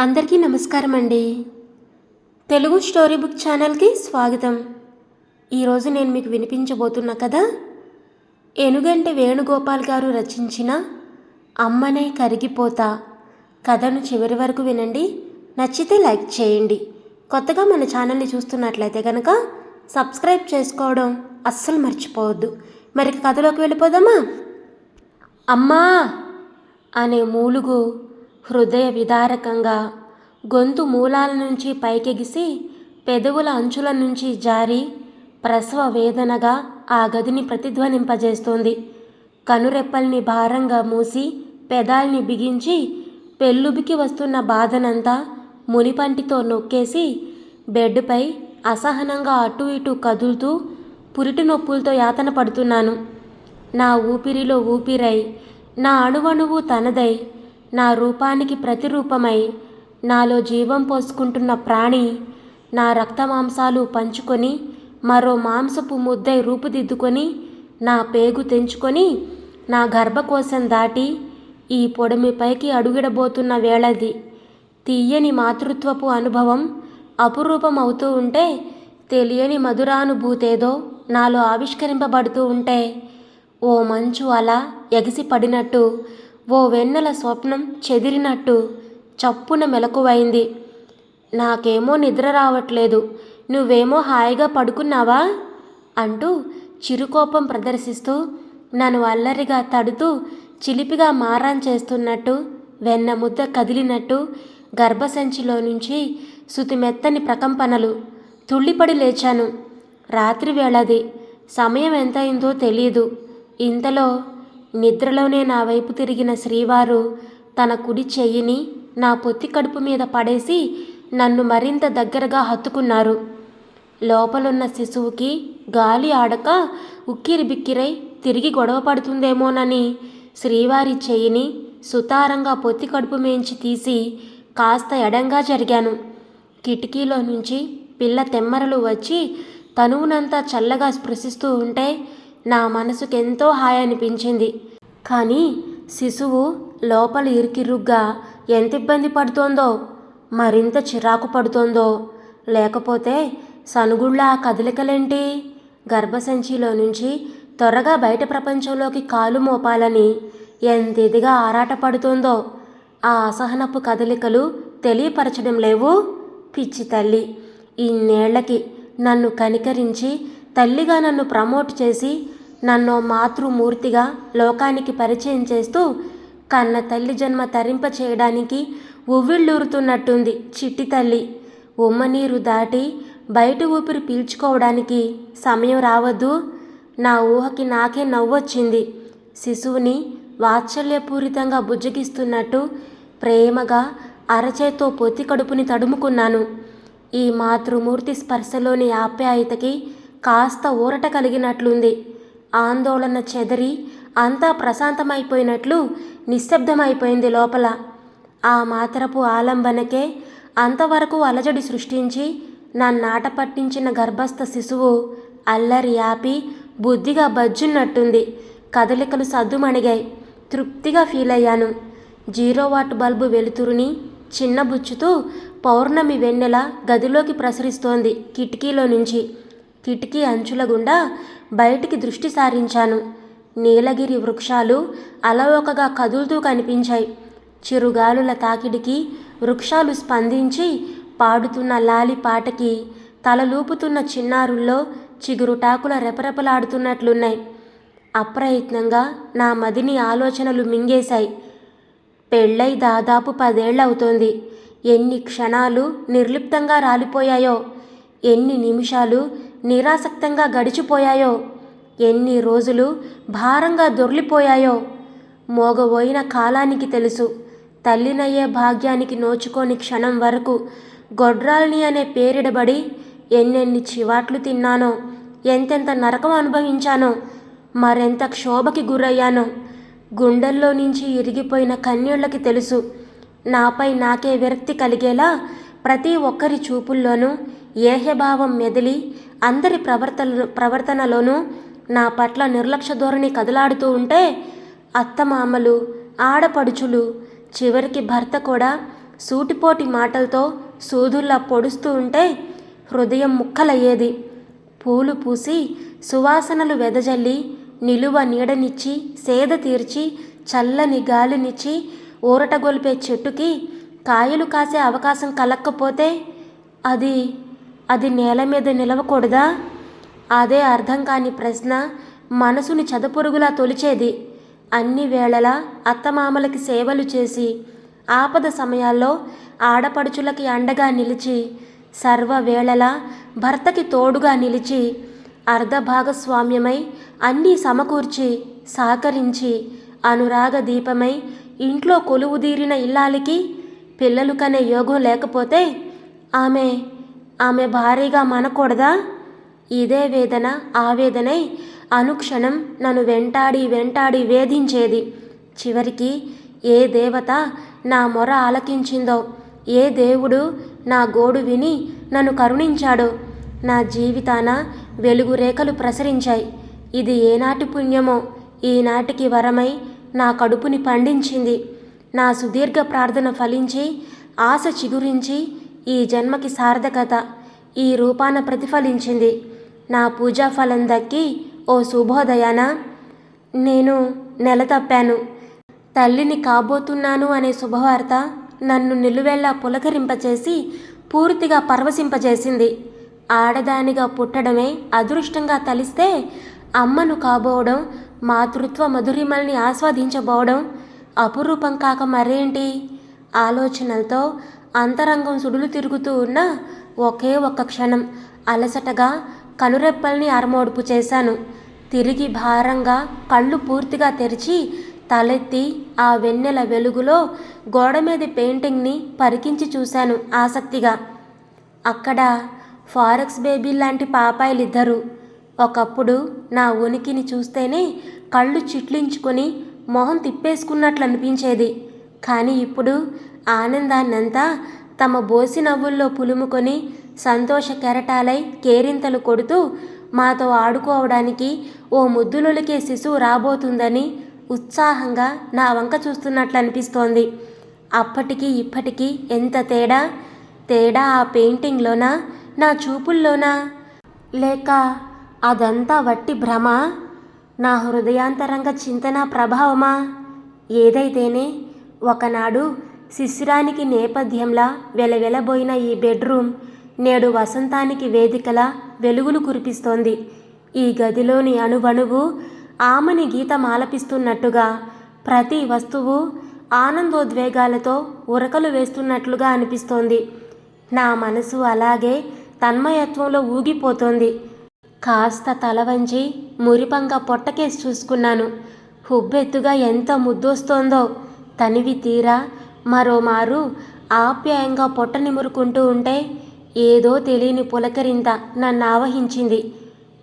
అందరికీ నమస్కారం అండి తెలుగు స్టోరీ బుక్ ఛానల్కి స్వాగతం. ఈరోజు నేను మీకు వినిపించబోతున్న కథ ఎనుగంటి వేణుగోపాల్ గారు రచించిన అమ్మనే కరిగిపోతా కథను చివరి వరకు వినండి. నచ్చితే లైక్ చేయండి. కొత్తగా మన ఛానల్ని చూస్తున్నట్లయితే కనుక సబ్స్క్రైబ్ చేసుకోవడం అస్సలు మర్చిపోవద్దు. మరి కథలోకి వెళ్ళిపోదామా? అమ్మా! అనే మూలుగు హృదయ విదారకంగా గొంతు మూలాల నుంచి పైకెగిసి పెదవుల అంచుల నుంచి జారి ప్రసవ వేదనగా ఆ గదిని ప్రతిధ్వనింపజేస్తోంది. కనురెప్పల్ని భారంగా మూసి పెదాల్ని బిగించి పెళ్ళుబికి వస్తున్న బాధనంతా మునిపంటితో నొక్కేసి బెడ్పై అసహనంగా అటు ఇటు కదులుతూ పురిటి నొప్పులతో యాతన పడుతున్నాను. నా ఊపిరిలో ఊపిరై నా అణువణువు తనదై నా రూపానికి ప్రతిరూపమై నాలో జీవం పోసుకుంటున్న ప్రాణి నా రక్తమాంసాలు పంచుకొని మరో మాంసపు ముద్దై రూపుదిద్దుకొని నా పేగు తెంచుకొని నా గర్భకోశం దాటి ఈ పొడమిపైకి అడుగిడబోతున్న వేళది. తీయని మాతృత్వపు అనుభవం అపురూపం అవుతూ ఉంటే తెలియని మధురానుభూతేదో నాలో ఆవిష్కరింపబడుతూ ఉంటే ఓ మంచు అలా ఎగిసి పడినట్టు ఓ వెన్నెల స్వప్నం చెదిరినట్టు చప్పున మెలకువైంది. నాకేమో నిద్ర రావట్లేదు. నువ్వేమో హాయిగా పడుకున్నావా? అంటూ చిరుకోపం ప్రదర్శిస్తూ నన్ను అల్లరిగా తడుతూ చిలిపిగా మారాన్ చేస్తున్నట్టు వెన్న ముద్ద కదిలినట్టు గర్భసంచిలో నుంచి శుతిమెత్తని ప్రకంపనలు. తుళ్ళిపడి లేచాను. రాత్రి వేళది సమయం ఎంతయిందో తెలియదు ఇంతలో నిద్రలోనే నా వైపు తిరిగిన శ్రీవారు తన కుడి చెయ్యిని నా పొత్తి కడుపు మీద పడేసి నన్ను మరింత దగ్గరగా హత్తుకున్నారు. లోపలున్న శిశువుకి గాలి ఆడక ఉక్కిరి బిక్కిరై తిరిగి గొడవ పడుతుందేమోనని శ్రీవారి చెయ్యిని సుతారంగా పొత్తి కడుపు మేంచి తీసి కాస్త ఎడంగా జరిగాను. కిటికీలో నుంచి పిల్ల తెమ్మరలు వచ్చి తనువునంతా చల్లగా స్పృశిస్తూ ఉంటే నా మనసుకెంతో హాయి అనిపించింది. కానీ శిశువు లోపల ఇరుకిరుగ్గా ఎంత ఇబ్బంది పడుతోందో మరింత చిరాకు పడుతోందో లేకపోతే సనుగుళ్ళ ఆ కదలికలేంటి? గర్భసంచిలో నుంచి త్వరగా బయట ప్రపంచంలోకి కాలు మోపాలని ఎంత ఇదిగా ఆరాటపడుతోందో ఆ అసహనపు కదలికలు తెలియపరచడం లేవు? పిచ్చి తల్లి ఇన్నేళ్ళకి నన్ను కనికరించి తల్లిగా నన్ను ప్రమోట్ చేసి నన్ను మాతృమూర్తిగా లోకానికి పరిచయం చేస్తూ కన్న తల్లి జన్మ తరింప చేయడానికి ఉవ్విళ్ళూరుతున్నట్టుంది చిట్టి తల్లి. ఉమ్మనీరు దాటి బయట ఊపిరి పీల్చుకోవడానికి సమయం రావద్దు. నా ఊహకి నాకే నవ్వొచ్చింది. శిశువుని వాత్సల్యపూరితంగా బుజ్జగిస్తున్నట్టు ప్రేమగా అరచేతో పొత్తి కడుపుని తడుముకున్నాను. ఈ మాతృమూర్తి స్పర్శలోని ఆప్యాయతకి కాస్త ఊరట కలిగినట్లుంది. ఆందోళన చెదరి అంతా ప్రశాంతమైపోయినట్లు నిశ్శబ్దమైపోయింది లోపల. ఆ మాతరపు ఆలంబనకే అంతవరకు అలజడి సృష్టించి నన్నాట పట్టించిన గర్భస్థ శిశువు అల్లరి ఆపి బుద్ధిగా బజ్జున్నట్టుంది. కదలికలు సద్దుమణిగాయి. తృప్తిగా ఫీల్ అయ్యాను జీరో వాట్ బల్బు వెలుతురుని చిన్నబుచ్చుతూ పౌర్ణమి వెన్నెల గదిలోకి ప్రసరిస్తోంది కిటికీలో నుంచి. కిటికీ అంచుల గుండా బయటికి దృష్టి సారించాను. నీలగిరి వృక్షాలు అలవోకగా కదులుతూ కనిపించాయి. చిరుగాలుల తాకిడికి వృక్షాలు స్పందించి పాడుతున్న లాలి పాటకి తలలూపుతున్న చిన్నారుల్లో చిగురుటాకుల రెపరెపలాడుతున్నట్లున్నాయి. అప్రయత్నంగా నా మదిని ఆలోచనలు మింగేశాయి. పెళ్ళై దాదాపు పదేళ్ళవుతోంది ఎన్ని క్షణాలు నిర్లిప్తంగా రాలిపోయాయో ఎన్ని నిమిషాలు నిరాసక్తంగా గడిచిపోయాయో? ఎన్ని రోజులు భారంగా దొర్లిపోయాయో? మోగబోయిన కాలానికి తెలుసు. తల్లినయ్యే భాగ్యానికి నోచుకోని క్షణం వరకు గొడ్రాల్ని అనే పేరిడబడి ఎన్నెన్ని చివాట్లు తిన్నానో ఎంతెంత నరకం అనుభవించానో మరెంత క్షోభకి గురయ్యానో గుండెల్లో నుంచి ఇరిగిపోయిన కన్నీళ్ళకి తెలుసు. నాపై నాకే విరక్తి కలిగేలా ప్రతి ఒక్కరి చూపుల్లోనూ ఏహ్యభావం మెదిలి అందరి ప్రవర్తన ప్రవర్తనలోనూ నా పట్ల నిర్లక్ష్య ధోరణి కదలాడుతూ ఉంటే అత్తమామలు ఆడపడుచులు చివరికి భర్త కూడా సూటిపోటి మాటలతో సూదుల్లా పొడుస్తూ ఉంటే హృదయం ముక్కలయ్యేది. పూలు పూసి సువాసనలు వెదజల్లి నిలువ నీడనిచ్చి సేద తీర్చి చల్లని గాలినిచ్చి ఊరటగొలిపే చెట్టుకి కాయలు కాసే అవకాశం కలక్కపోతే అది అది నేల మీద నిలవకూడదా? అదే అర్థం కాని ప్రశ్న మనసుని చదపురుగులా తొలిచేది. అన్ని వేళలా అత్తమామలకి సేవలు చేసి ఆపద సమయాల్లో ఆడపడుచులకి అండగా నిలిచి సర్వవేళలా భర్తకి తోడుగా నిలిచి అర్ధభాగస్వామ్యమై అన్నీ సమకూర్చి సహకరించి అనురాగ దీపమై ఇంట్లో కొలువుదీరిన ఇల్లాలికి పిల్లలు కనే యోగం లేకపోతే ఆమె ఆమె భారీగా మనకూడదా? ఇదే వేదన ఆవేదనై అనుక్షణం నన్ను వెంటాడి వెంటాడి వేధించేది. చివరికి ఏ దేవత నా మొర ఆలకించిందో ఏ దేవుడు నా గోడు విని నన్ను కరుణించాడో నా జీవితాన వెలుగు రేఖలు ప్రసరించాయి. ఇది ఏనాటి పుణ్యమో ఈనాటికి వరమై నా కడుపుని పండించింది. నా సుదీర్ఘ ప్రార్థన ఫలించి ఆశ చిగురించి ఈ జన్మకి సార్థకత ఈ రూపాన ప్రతిఫలించింది. నా పూజా ఫలం దక్కి ఓ శుభోదయాన? నేను నెల తప్పాను. తల్లిని కాబోతున్నాను అనే శుభవార్త నన్ను నిలువెల్లా పులకరింపచేసి పూర్తిగా పరవశింపజేసింది. ఆడదానిగా పుట్టడమే అదృష్టంగా తలిస్తే అమ్మను కాబోవడం మాతృత్వ మధురిమల్ని ఆస్వాదించబోవడం అపురూపం కాక మరేంటి? ఆలోచనలతో అంతరంగం సుడులు తిరుగుతూ ఉన్న ఒకే ఒక్క క్షణం అలసటగా కనురెప్పల్ని అరమోడుపు చేశాను. తిరిగి భారంగా కళ్ళు పూర్తిగా తెరిచి తలెత్తి ఆ వెన్నెల వెలుగులో గోడ మీద పెయింటింగ్ని పరికించి చూశాను ఆసక్తిగా. అక్కడ ఫారెక్స్ బేబీ లాంటి పాపాయిలిద్దరు. ఒకప్పుడు నా ఉనికిని చూస్తేనే కళ్ళు చిట్లించుకొని మొహం తిప్పేసుకున్నట్లు అనిపించేది కానీ ఇప్పుడు ఆనందాన్నంతా తమ బోసి నవ్వుల్లో పులుముకొని సంతోష కెరటాలై కేరింతలు కొడుతూ మాతో ఆడుకోవడానికి ఓ ముద్దులొలికే శిశువు రాబోతుందని ఉత్సాహంగా నా వంక చూస్తున్నట్లు అనిపిస్తోంది అప్పటికి ఇప్పటికీ ఎంత తేడా? తేడా ఆ పెయింటింగ్లోనా? నా చూపుల్లోనా? లేక అదంతా వట్టి భ్రమ? నా హృదయాంతరంగ చింతన ప్రభావమా? ఏదైతేనే ఒకనాడు శిశిరానికి నేపథ్యంలా వెలవెలబోయిన ఈ బెడ్రూమ్ నేడు వసంతానికి వేదికలా వెలుగులు కురిపిస్తోంది. ఈ గదిలోని అణువణువు ఆమెని గీతం ఆలపిస్తున్నట్టుగా ప్రతి వస్తువు ఆనందోద్వేగాలతో ఉరకలు వేస్తున్నట్లుగా అనిపిస్తోంది. నా మనసు అలాగే తన్మయత్వంలో ఊగిపోతోంది. కాస్త తల వంచి మురిపంగా పొట్టకేసి చూసుకున్నాను. హుబ్బెత్తుగా ఎంత ముద్దొస్తోందో తనివి తీరా మరోమారు ఆప్యాయంగా పొట్ట నిమురుకుంటూ ఉంటే ఏదో తెలియని పులకరింత నన్ను ఆవహించింది.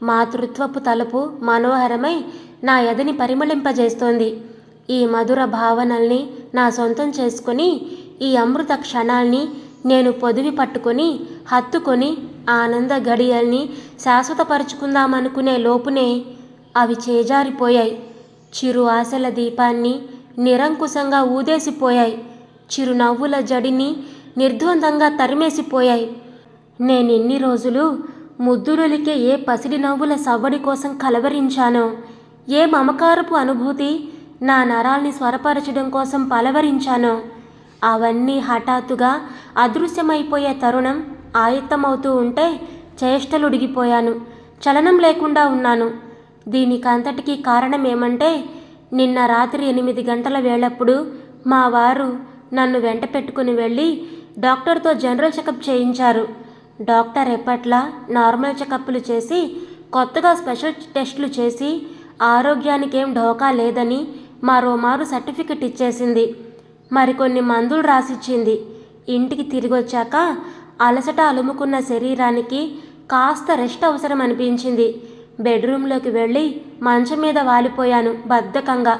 మాతృత్వపు తలుపు మనోహరమై నా ఎదని పరిమళింపజేస్తోంది. ఈ మధుర భావనల్ని నా సొంతం చేసుకొని ఈ అమృత క్షణాల్ని నేను పొదివి పట్టుకొని హత్తుకొని ఆనంద గడియల్ని శాశ్వతపరుచుకుందామనుకునే లోపునే అవి చేజారిపోయాయి. చిరు ఆశల దీపాన్ని నిరంకుశంగా ఊదేసిపోయాయి. చిరునవ్వుల జడిని నిర్ద్వందంగా తరిమేసిపోయాయి. నేనిన్ని రోజులు ముద్దురులికే ఏ పసిడి నవ్వుల సవ్వడి కోసం కలవరించానో ఏ మమకారపు అనుభూతి నా నరాల్ని స్వరపరచడం కోసం పలవరించానో అవన్నీ హఠాత్తుగా అదృశ్యమైపోయే తరుణం ఆయత్తమవుతూ ఉంటే చేష్టలుడిగిపోయాను చలనం లేకుండా ఉన్నాను. దీనికంతటికీ కారణం ఏమంటే నిన్న రాత్రి ఎనిమిది గంటల వేళప్పుడు మా వారు నన్ను వెంట పెట్టుకుని వెళ్ళి డాక్టర్తో జనరల్ చెకప్ చేయించారు. డాక్టర్ ఎప్పట్లా నార్మల్ చెకప్లు చేసి కొత్తగా స్పెషల్ టెస్టులు చేసి ఆరోగ్యానికి ఏం ఢోకా లేదని మరోమారు సర్టిఫికెట్ ఇచ్చేసింది. మరికొన్ని మందులు రాసిచ్చింది. ఇంటికి తిరిగి వచ్చాక అలసట అలుముకున్న శరీరానికి కాస్త రెస్ట్ అవసరం అనిపించింది బెడ్రూమ్లోకి వెళ్ళి మంచం మీద వాలిపోయాను బద్ధకంగా.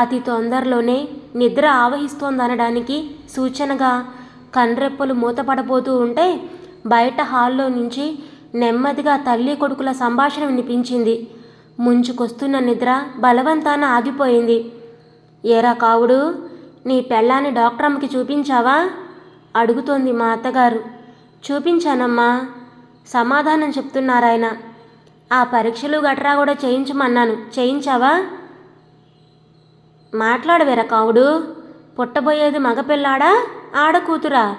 అతి తొందరలోనే నిద్ర ఆవహిస్తోందనడానికి సూచనగా కండ్రెప్పలు మూతపడబోతూ ఉంటే బయట హాల్లో నుంచి నెమ్మదిగా తల్లి కొడుకుల సంభాషణ వినిపించింది. ముంచుకొస్తున్న నిద్ర బలవంతాన ఆగిపోయింది. ఏరా కావుడు నీ పెళ్ళాన్ని డాక్టర్ అమ్మకి చూపించావా? అడుగుతోంది మా అత్తగారు చూపించానమ్మా సమాధానం చెప్తున్నారాయన ఆ పరీక్షలు గట్రా కూడా చేయించమన్నాను. చేయించావా? మాట్లాడవేరా కావుడు? పుట్టబోయేది మగపిల్లాడా? ఆడకూతురా?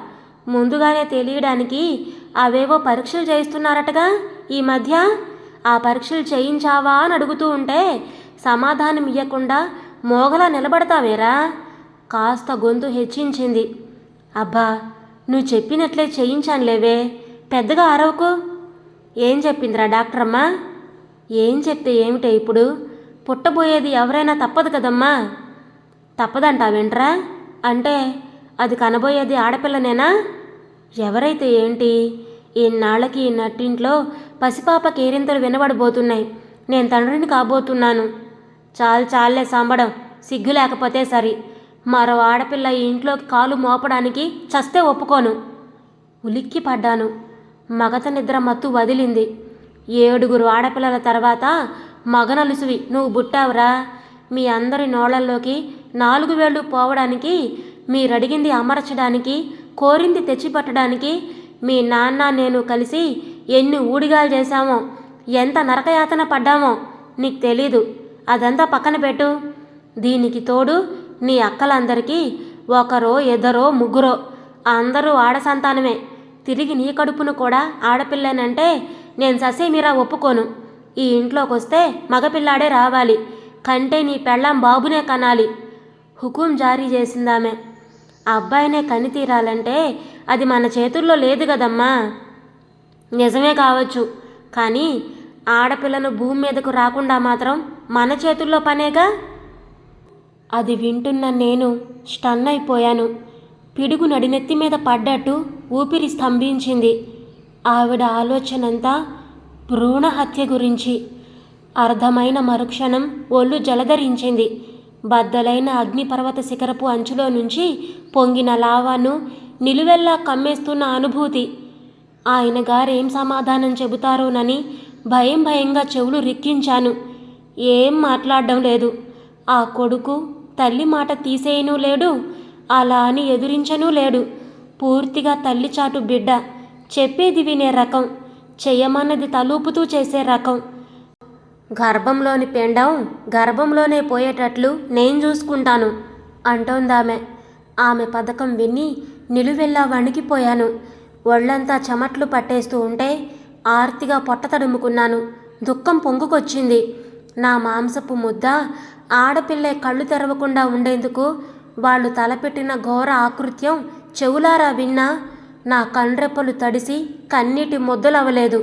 ముందుగానే తెలియడానికి అవేవో పరీక్షలు చేయిస్తున్నారటగా? ఈ మధ్య ఆ పరీక్షలు చేయించావా అని అడుగుతూ ఉంటే సమాధానం ఇవ్వకుండా మోగలా నిలబడతావేరా? కాస్త గొంతు హెచ్చించింది. అబ్బా నువ్వు చెప్పినట్లే చేయించానులేవే పెద్దగా అరవకు. ఏం చెప్పిందిరా డాక్టర్ అమ్మా ఏం చెప్తే ఏమిటే ఇప్పుడు? పుట్టబోయేది ఎవరైనా తప్పదు కదమ్మా. తప్పదంటావేంట్రా అంటే అది కనబోయేది ఆడపిల్లనేనా? ఎవరైతే ఏంటి? ఇన్నాళ్ళకి ఈ నట్టింట్లో పసిపాప కేరింతలు వినబడబోతున్నాయి. నేను తండ్రిని కాబోతున్నాను. చాలు చాలే సంబడం సిగ్గు లేకపోతే సరి. మరో ఆడపిల్ల ఈ ఇంట్లోకి కాలు మోపడానికి చస్తే ఒప్పుకోను. ఉలిక్కి పడ్డాను మగత నిద్ర మత్తు వదిలింది. ఏడుగురు ఆడపిల్లల తర్వాత మగనలుసువి నువ్వు బుట్టావురా మీ అందరి నోళ్ళల్లోకి నాలుగు వేళ్ళు పోవడానికి మీరడిగింది అమర్చడానికి కోరింది తెచ్చిపట్టడానికి మీ నాన్న నేను కలిసి ఎన్ని ఊడిగాలు చేశామో ఎంత నరకయాతన పడ్డామో నీకు తెలీదు. అదంతా పక్కన పెట్టు. దీనికి తోడు నీ అక్కలందరికీ ఒకరో ఇద్దరో ముగ్గురో అందరూ ఆడ సంతానమే తిరిగి నీ కడుపును కూడా ఆడపిల్లనంటే నేను ససేమిరా ఒప్పుకోను. ఈ ఇంట్లోకి వస్తే మగపిల్లాడే రావాలి. కంటే నీ పెళ్ళాం బాబునే కనాలి. హుకుం జారీ చేసిందామె. ఆ అబ్బాయినే కని తీరాలంటే అది మన చేతుల్లో లేదు కదమ్మా. నిజమే కావచ్చు. కానీ ఆడపిల్లను భూమి మీదకు రాకుండా మాత్రం మన చేతుల్లో పనేగా? అది వింటున్న నేను స్టన్ అయిపోయాను పిడుగు నడినెత్తి మీద పడ్డట్టు ఊపిరి స్తంభించింది. ఆవిడ ఆలోచనంతా భ్రూణ హత్య గురించి. అర్ధమైన మరుక్షణం ఒళ్ళు జలధరించింది. బద్దలైన అగ్నిపర్వత శిఖరపు అంచులో నుంచి పొంగిన లావాను నిలువెల్లా కమ్మేస్తున్న అనుభూతి. ఆయన గారేం సమాధానం చెబుతారోనని భయం భయంగా చెవులు రిక్కించాను. ఏం మాట్లాడడం లేదు. ఆ కొడుకు తల్లి మాట తీసేయను లేడు అలా అని ఎదురించనూ లేడు. పూర్తిగా తల్లి చాటు బిడ్డ. చెప్పేది వినే రకం. చెయ్యమన్నది తలూపుతూ చేసే రకం. గర్భంలోని పెండం గర్భంలోనే పోయేటట్లు నేను చూసుకుంటాను అంటోందామె. ఆమె పథకం విని నిలువెల్లా వణికిపోయాను. ఒళ్ళంతా చెమట్లు పట్టేస్తూ ఉంటే ఆర్తిగా పొట్ట తడుముకున్నాను. దుఃఖం పొంగుకొచ్చింది. నా మాంసపు ముద్ద ఆడపిల్లే కళ్ళు తెరవకుండా ఉండేందుకు వాళ్ళు తలపెట్టిన ఘోర ఆకృత్యం చెవులారా విన్నా నా కండ్రెప్పలు తడిసి కన్నీటి ముద్దలవలేదు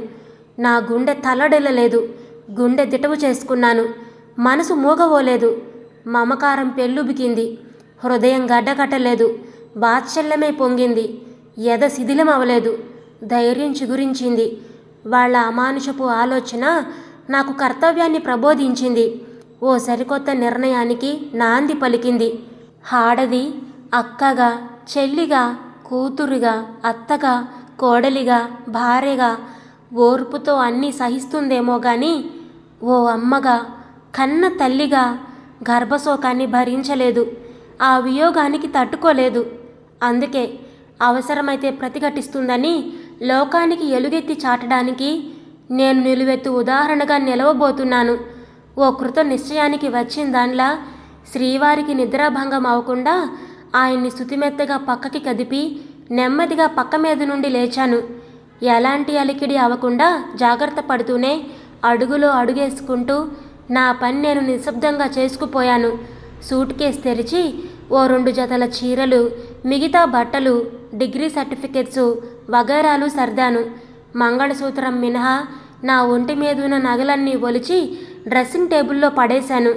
నా గుండె తల్లడిల్లలేదు గుండె దిటవు చేసుకున్నాను. మనసు మూగవోలేదు. మమకారం పెళ్ళుబికింది. హృదయం గడ్డకట్టలేదు. బాత్సల్యమే పొంగింది. ఎద శిథిలం అవలేదు ధైర్యం చిగురించింది. వాళ్ళ అమానుషపు ఆలోచన నాకు కర్తవ్యాన్ని ప్రబోధించింది. ఓ సరికొత్త నిర్ణయానికి నాంది పలికింది. ఆడది అక్కగా చెల్లిగా కూతురుగా అత్తగా కోడలిగా భార్యగా ఓర్పుతో అన్నీ సహిస్తుందేమో కానీ ఓ అమ్మగా కన్న తల్లిగా గర్భశోకాన్ని భరించలేదు. ఆ వియోగానికి తట్టుకోలేదు. అందుకే అవసరమైతే ప్రతిఘటిస్తుందని లోకానికి ఎలుగెత్తి చాటడానికి నేను నిలువెత్తు ఉదాహరణగా నిలవబోతున్నాను. ఓ కృత నిశ్చయానికి వచ్చిన దానిలా శ్రీవారికి నిద్రాభంగం అవ్వకుండా ఆయన్ని శుతిమెత్తగా పక్కకి కదిపి నెమ్మదిగా పక్క మీద నుండి లేచాను. ఎలాంటి అలికిడి అవ్వకుండా జాగ్రత్త పడుతూనే అడుగులో అడుగేసుకుంటూ నా పని నేను నిశ్శబ్దంగా చేసుకుపోయాను. సూట్ కేస్ తెరిచి ఓ రెండు జతల చీరలు మిగతా బట్టలు డిగ్రీ సర్టిఫికెట్స్ వగైరాలు సర్దాను. మంగళసూత్రం మినహా నా ఒంటి మీదున్న నగలన్నీ ఒలిచి డ్రెస్సింగ్ టేబుల్లో పడేశాను.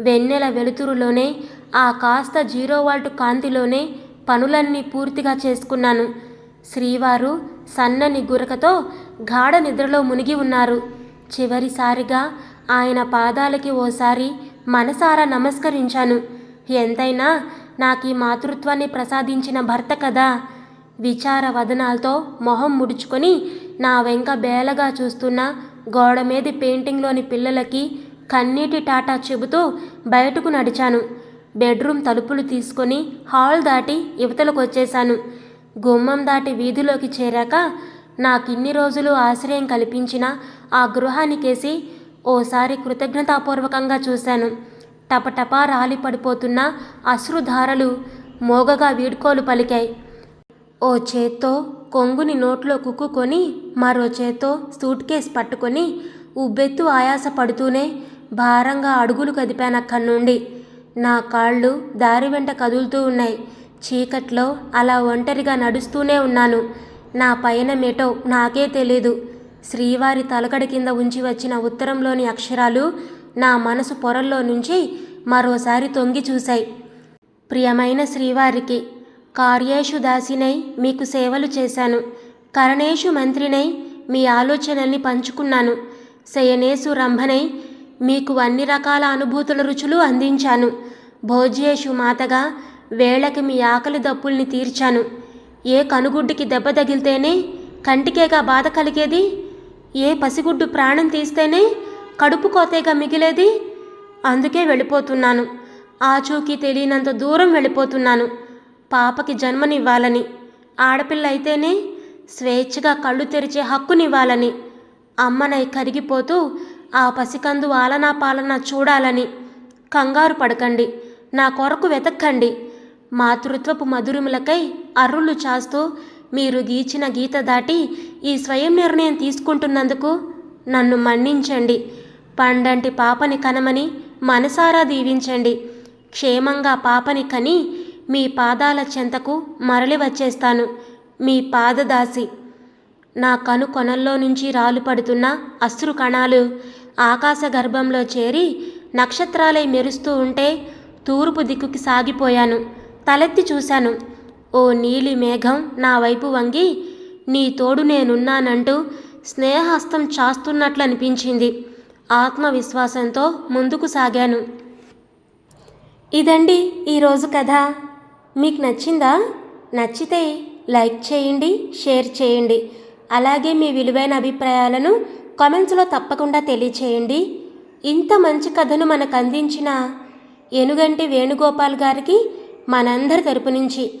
వెన్నెల వెలుతురులోనే ఆ కాస్త జీరో వాల్ట్ కాంతిలోనే పనులన్నీ పూర్తిగా చేసుకున్నాను. శ్రీవారు సన్నని గురకతో గాఢ నిద్రలో మునిగి ఉన్నారు. చివరిసారిగా ఆయన పాదాలకి ఓసారి మనసారా నమస్కరించాను. ఎంతైనా నాకు ఈ మాతృత్వాన్ని ప్రసాదించిన భర్త కదా? విచార వదనాలతో మొహం ముడుచుకొని నా వెంక బేలగా చూస్తున్న గోడ మీది పెయింటింగ్లోని పిల్లలకి కన్నీటి టాటా చెబుతూ బయటకు నడిచాను. బెడ్రూమ్ తలుపులు తీసుకొని హాల్ దాటి యువతలకు వచ్చేశాను. గుమ్మం దాటి వీధిలోకి చేరాక నాకిన్ని రోజులు ఆశ్రయం కల్పించిన ఆ గృహానికేసి ఓసారి కృతజ్ఞతాపూర్వకంగా చూశాను. టపటపా రాలి పడిపోతున్న అశ్రుధారలు మోగగా వీడ్కోలు పలికాయి. ఓ చేత్తో కొంగుని నోట్లో కుక్కుకొని మరో చేత్తో సూట్ కేస్ పట్టుకొని ఉబ్బెత్తు ఆయాస పడుతూనే భారంగా అడుగులు కదిపానక్కడి నుండి. నా కాళ్ళు దారి వెంట కదులుతూ ఉన్నాయి. చీకట్లో అలా ఒంటరిగా నడుస్తూనే ఉన్నాను. నా పయనమేటో నాకే తెలీదు. శ్రీవారి తలకడ కింద ఉంచి వచ్చిన ఉత్తరంలోని అక్షరాలు నా మనసు పొరల్లో నుంచి మరోసారి తొంగి చూశాయి. ప్రియమైన శ్రీవారికి కార్యేషు దాసినై మీకు సేవలు చేశాను. కరణేషు మంత్రినై మీ ఆలోచనల్ని పంచుకున్నాను. శయనేసు రంభనై మీకు అన్ని రకాల అనుభూతుల రుచులు అందించాను. భోజ్యేషు మాతగా వేళకి మీ ఆకలి దప్పుల్ని తీర్చాను. ఏ కనుగుడ్డికి దెబ్బ తగిలితేనే కంటికేగా బాధ కలిగేది? ఏ పసిగుడ్డు ప్రాణం తీస్తేనే కడుపు కోతేగా మిగిలేది? అందుకే వెళ్ళిపోతున్నాను. ఆచూకీ తెలియనంత దూరం వెళ్ళిపోతున్నాను. పాపకి జన్మనివ్వాలని. ఆడపిల్ల అయితేనే స్వేచ్ఛగా కళ్ళు తెరిచే హక్కునివ్వాలని. అమ్మనై కరిగిపోతూ ఆ పసికందు ఆలనా పాలన చూడాలని. కంగారు పడకండి. నా కొరకు వెతక్కండి. మాతృత్వపు మధురిములకై అర్రులు చాస్తూ మీరు గీచిన గీత దాటి ఈ స్వయం నిర్ణయం తీసుకుంటున్నందుకు నన్ను మన్నించండి. పండంటి పాపని కనమని మనసారా దీవించండి. క్షేమంగా పాపని కని మీ పాదాల చెంతకు మరలి వచ్చేస్తాను. మీ పాదదాసి. నా కను కొనల్లో నుంచి రాలు పడుతున్న అశ్రు కణాలు ఆకాశ గర్భంలో చేరి నక్షత్రాలై మెరుస్తూ ఉంటే తూర్పు దిక్కుకి సాగిపోయాను. తలెత్తి చూశాను. ఓ నీలి మేఘం నా వైపు వంగి నీ తోడు నేనున్నానంటూ స్నేహహస్తం చాస్తున్నట్లనిపించింది. ఆత్మవిశ్వాసంతో ముందుకు సాగాను. ఇదండి ఈరోజు కథ. మీకు నచ్చిందా? నచ్చితే లైక్ చేయండి షేర్ చేయండి. అలాగే మీ విలువైన అభిప్రాయాలను కామెంట్స్లో తప్పకుండా తెలియచేయండి. ఇంత మంచి కథను మనకు అందించిన ఏనుగంటి వేణుగోపాల్ గారికి మనందరి తరపు నుంచి